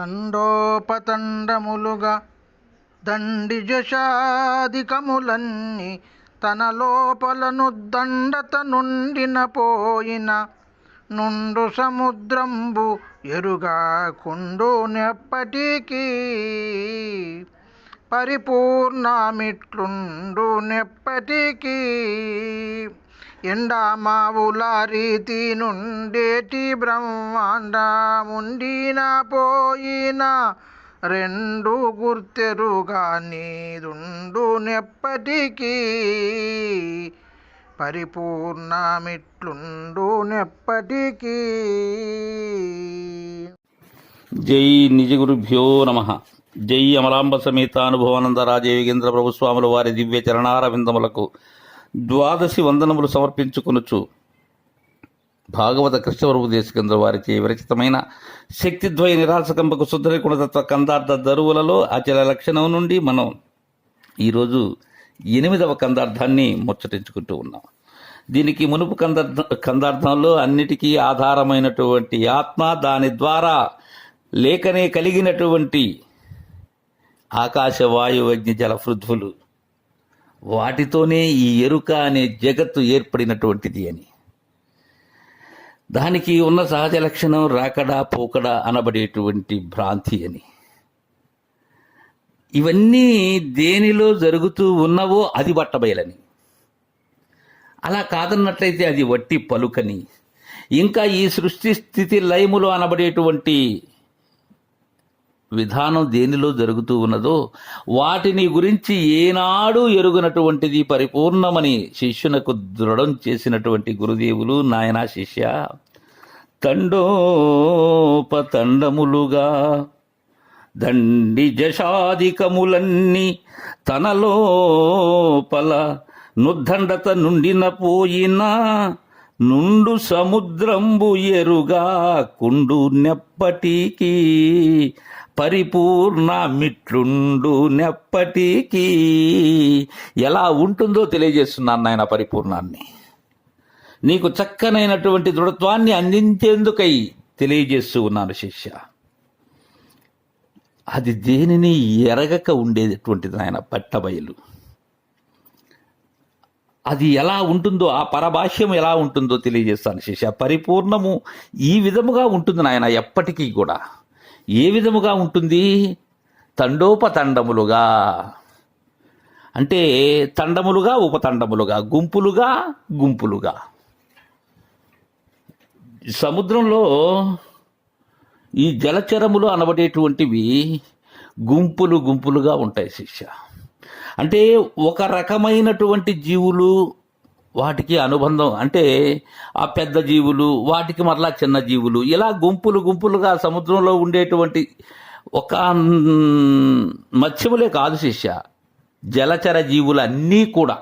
తండోపతండములుగా దండిజశాధికములన్నీ తన లోపలను దండత నుండిన పోయిన నుండు సముద్రంబు ఎరుగా కుండు నెప్పటికీ పరిపూర్ణమిట్లుండు నెప్పటికీ. ఎండామావుల రీతి నుండేటి బ్రహ్మాండముండిన పోయిన రెండు గుర్తెరుగా నీదుండు నెప్పటికీ. పరిపూర్ణమిట్లుండు నెప్పటికీ. జై నిజ గురుభ్యో నమ. జై అమలాంబ సమేత అనుభవానంద రాజయోగేంద్ర ప్రభుస్వాముల వారి దివ్య చరణార విందములకు ద్వాదశి వందనములు సమర్పించుకొనుచు భాగవత కృష్ణవరపు దేశకేంద్ర వారిచే విరచితమైన శక్తిద్వయ నిరాశకంపకు శుద్ధరి గుణతత్వ కందార్థ దరువులలో అచల లక్షణం నుండి మనం ఈరోజు ఎనిమిదవ కందార్థాన్ని ముచ్చటించుకుంటూ ఉన్నాం. దీనికి మునుపు కందార్థ కందార్థంలో అన్నిటికీ ఆధారమైనటువంటి ఆత్మ దాని ద్వారా లేఖనే కలిగినటువంటి ఆకాశ వాయు జల పృథ్వులు వాటితోనే ఈ ఎరుక అనే జగత్తు ఏర్పడినటువంటిది అని. దానికి ఉన్న సహజ లక్షణం రాకడా పోకడా అనబడేటువంటి భ్రాంతి అని. ఇవన్నీ దేనిలో జరుగుతూ ఉన్నవో అది బట్టబయలని. అలా కాదన్నట్లయితే అది వట్టి పలుకని. ఇంకా ఈ సృష్టి స్థితి లయములు అనబడేటువంటి విధానం దేనిలో జరుగుతూ ఉన్నదో వాటిని గురించి ఏనాడు ఎరుగునటువంటిది పరిపూర్ణమని శిష్యునకు దృఢం చేసినటువంటి గురుదేవులు నాయనా శిష్య. తండోపతండములుగా దండి జశాధికములన్నీ తనలోపల నుద్దండత నుండిన పోయిన నుండు సముద్రంబు ఎరుగా కుండు నెప్పటికీ పరిపూర్ణ మిట్లుండు నెప్పటికీ. ఎలా ఉంటుందో తెలియజేస్తున్నాను నాయన పరిపూర్ణాన్ని. నీకు చక్కనైనటువంటి దృఢత్వాన్ని అందించేందుకై తెలియజేస్తూ ఉన్నాను శిష్య. అది దేనిని ఎరగక ఉండేటటువంటిది నాయన పట్టబయలు. అది ఎలా ఉంటుందో ఆ పరభాష్యం ఎలా ఉంటుందో తెలియజేస్తాను శిష్య. పరిపూర్ణము ఈ విధముగా ఉంటుంది నాయన ఎప్పటికీ కూడా. ఏ విధముగా ఉంటుంది? తండోపతండములుగా. అంటే తండములుగా ఉపతండములుగా గుంపులుగా గుంపులుగా. సముద్రంలో ఈ జలచరములు అనబడేటువంటివి గుంపులు గుంపులుగా ఉంటాయి శిష్య. అంటే ఒక రకమైనటువంటి జీవులు వాటికి అనుబంధం అంటే ఆ పెద్ద జీవులు వాటికి మరలా చిన్న జీవులు ఇలా గుంపులు గుంపులుగా సముద్రంలో ఉండేటువంటి ఒక మత్స్యములే కాదు శిష్య. జలచర జీవులన్నీ కూడా.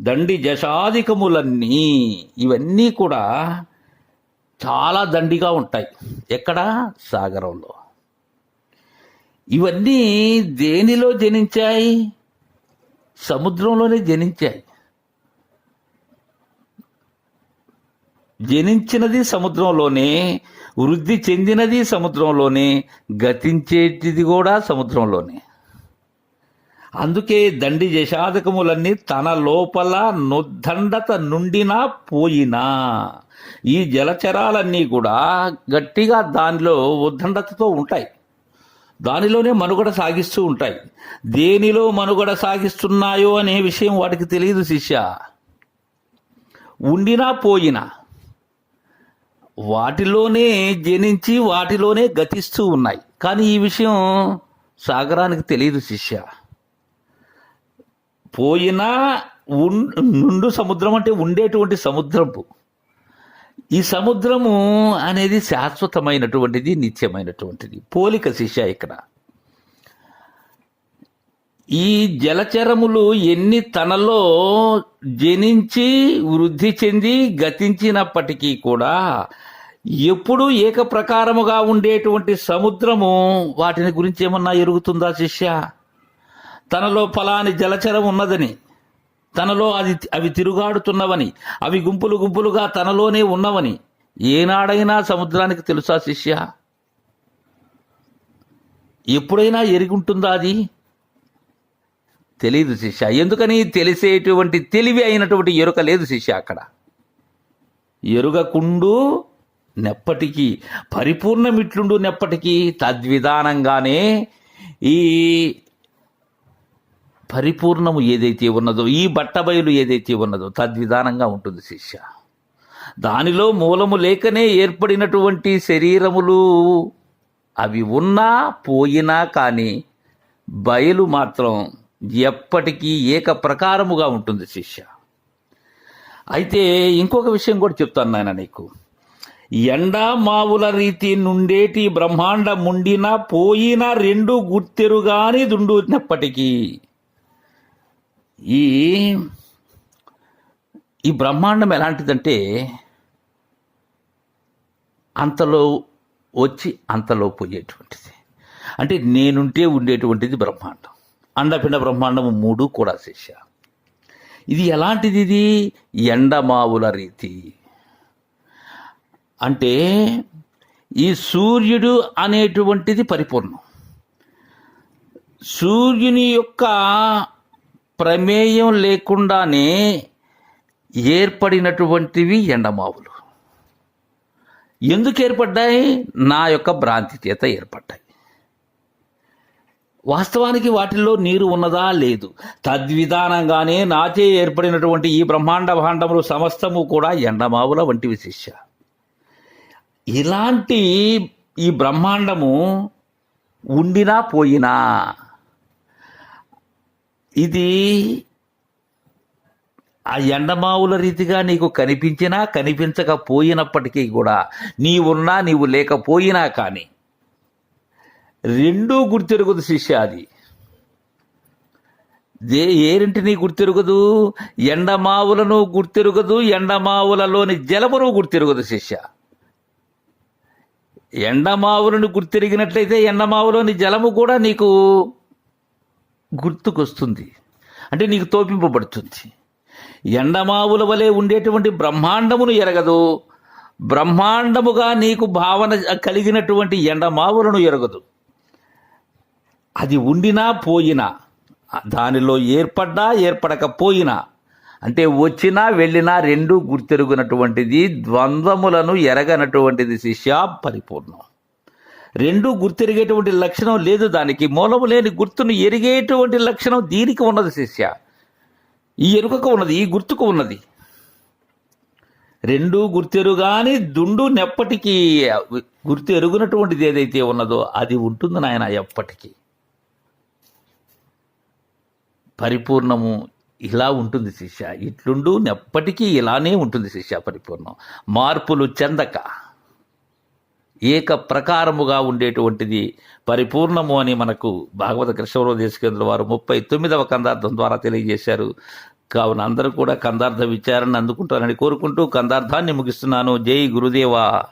దండి జశాధికములన్నీ ఇవన్నీ కూడా చాలా దండిగా ఉంటాయి. ఎక్కడ? సాగరంలో. ఇవన్నీ దేనిలో జనించాయి? సముద్రంలోనే జనించాయి. జనించినది సముద్రంలోనే వృద్ధి చెందినది సముద్రంలోనే గతించేటిది కూడా సముద్రంలోనే. అందుకే దండి జశాదకములన్నీ తన లోపల నుద్దండత నుండినా పోయినా ఈ జలచరాలన్నీ కూడా గట్టిగా దానిలో ఉద్దండతతో ఉంటాయి. దానిలోనే మనుగడ సాగిస్తూ ఉంటాయి. దేనిలో మనుగడ సాగిస్తున్నాయో అనే విషయం వాటికి తెలియదు శిష్య. ఉండినా పోయినా వాటిలోనే జనించి వాటిలోనే గతిస్తూ ఉన్నాయి. కానీ ఈ విషయం సాగరానికి తెలియదు శిష్య. పోయినా నుండు సముద్రం అంటే ఉండేటువంటి సముద్రపు. ఈ సముద్రము అనేది శాశ్వతమైనటువంటిది నిత్యమైనటువంటిది. పోలిక శిష్య ఇక్కడ. ఈ జలచరములు ఎన్ని తనలో జనించి వృద్ధి చెంది గతించినప్పటికీ కూడా ఎప్పుడు ఏకప్రకారముగా ఉండేటువంటి సముద్రము వాటిని గురించి ఏమన్నా ఎరుగుతుందా శిష్య? తనలో ఫలాని జలచరం ఉన్నదని తనలో అది అవి తిరుగాడుతున్నవని అవి గుంపులు గుంపులుగా తనలోనే ఉన్నవని ఏనాడైనా సముద్రానికి తెలుసా శిష్య? ఎప్పుడైనా ఎరిగుంటుందా అది? తెలియదు శిష్య. ఎందుకని? తెలిసేటువంటి తెలివి అయినటువంటి ఎరుక లేదు శిష్య అక్కడ. ఎరుగకుండు నెప్పటికీ పరిపూర్ణమిట్లుండు నెప్పటికీ తద్విధానంగానే ఈ పరిపూర్ణము ఏదైతే ఉన్నదో ఈ బట్టబయలు ఏదైతే ఉన్నదో తద్విధానంగా ఉంటుంది శిష్య. దానిలో మూలము లేకనే ఏర్పడినటువంటి శరీరములు అవి ఉన్నా పోయినా కానీ బయలు మాత్రం ఎప్పటికీ ఏక ప్రకారముగా ఉంటుంది శిష్య. అయితే ఇంకొక విషయం కూడా చెప్తాను నాయన నీకు. ఎండా మావుల రీతి నుండేటి బ్రహ్మాండ ముండిన పోయిన రెండు గుర్తెరుగాని దుండునప్పటికీ ఈ ఈ బ్రహ్మాండం ఎలాంటిదంటే అంతలో వచ్చి అంతలో పోయేటువంటిది. అంటే నేనుంటే ఉండేటువంటిది బ్రహ్మాండం. అండపిండ బ్రహ్మాండము మూడు కూడా శిష్య. ఇది ఎలాంటిది ఇది? ఎండమావుల రీతి. అంటే ఈ సూర్యుడు అనేటువంటిది పరిపూర్ణం. సూర్యుని యొక్క ప్రమేయం లేకుండానే ఏర్పడినటువంటివి ఎండమావులు. ఎందుకు ఏర్పడ్డాయి? నా యొక్క భ్రాంతి చేత ఏర్పడ్డాయి. వాస్తవానికి వాటిల్లో నీరు ఉన్నదా? లేదు. తద్విధానంగానే నాచే ఏర్పడినటువంటి ఈ బ్రహ్మాండ భాండములు సమస్తము కూడా ఎండమావుల వంటివి శిష్య. ఇలాంటి ఈ బ్రహ్మాండము ఉండినా పోయినా ఇది ఆ ఎండమావుల రీతిగా నీకు కనిపించినా కనిపించకపోయినప్పటికీ కూడా నీవున్నా నీవు లేకపోయినా కానీ రెండూ గుర్తెరుగుదు శిష్య అది. దే ఏరింటిని గుర్తెరుగదు ఎండమావులను గుర్తెరుగదు ఎండమావులలోని జలమును గుర్తెరుగదు శిష్య. ఎండమావులను గుర్తెరిగినట్లయితే ఎండమావులోని జలము కూడా నీకు గుర్తుకొస్తుంది. అంటే నీకు తోపింపబడుతుంది. ఎండమావుల వలె ఉండేటువంటి బ్రహ్మాండమును ఎరగదు. బ్రహ్మాండముగా నీకు భావన కలిగినటువంటి ఎండమావులను ఎరగదు. అది ఉండినా పోయినా దానిలో ఏర్పడ్డా ఏర్పడకపోయినా అంటే వచ్చినా వెళ్ళినా రెండు గుర్తెరుగునటువంటిది ద్వంద్వములను ఎరగనటువంటిది శిష్య పరిపూర్ణం. రెండు గుర్తెరిగేటువంటి లక్షణం లేదు దానికి మూలము లేని గుర్తును ఎరిగేటువంటి లక్షణం దీనికి ఉన్నది శిష్య. ఈ ఎరుకకు ఉన్నది ఈ గుర్తుకు ఉన్నది. రెండు గుర్తెరుగాని దుండు నెప్పటికీ గుర్తు ఎరుగునటువంటిది ఏదైతే ఉన్నదో అది ఉంటుంది నాయన ఎప్పటికీ. పరిపూర్ణము ఇలా ఉంటుంది శిష్య. ఇట్లుండు ఎప్పటికీ ఇలానే ఉంటుంది శిష్య పరిపూర్ణం. మార్పులు చెందక ఏక ప్రకారముగా ఉండేటువంటిది పరిపూర్ణము అని మనకు భాగవత కృష్ణవరం దేశకేంద్ర వారు ముప్పై తొమ్మిదవ కందార్థం ద్వారా తెలియజేశారు. కావున అందరూ కూడా కందార్థ విచారణ అందుకుంటారని కోరుకుంటూ కందార్థాన్ని ముగిస్తున్నాను. జై గురుదేవా.